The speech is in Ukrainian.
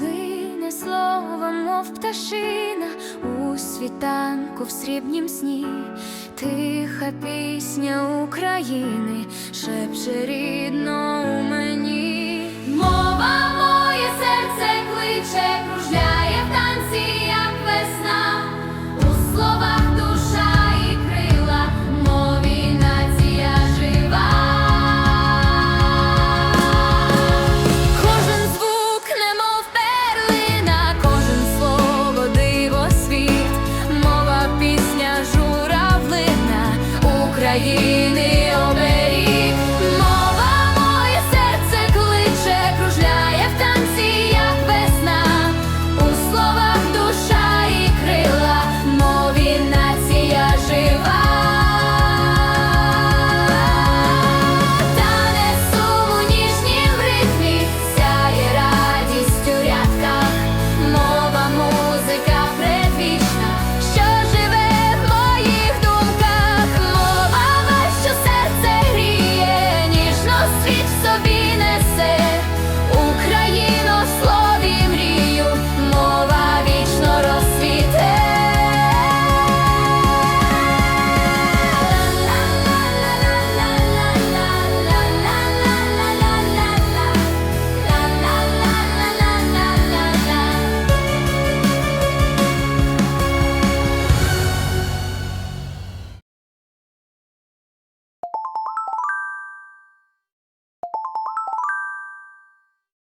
Лине слово, мов пташина у світанку в срібнім сні, тиха пісня України шепче рідно Israel. be.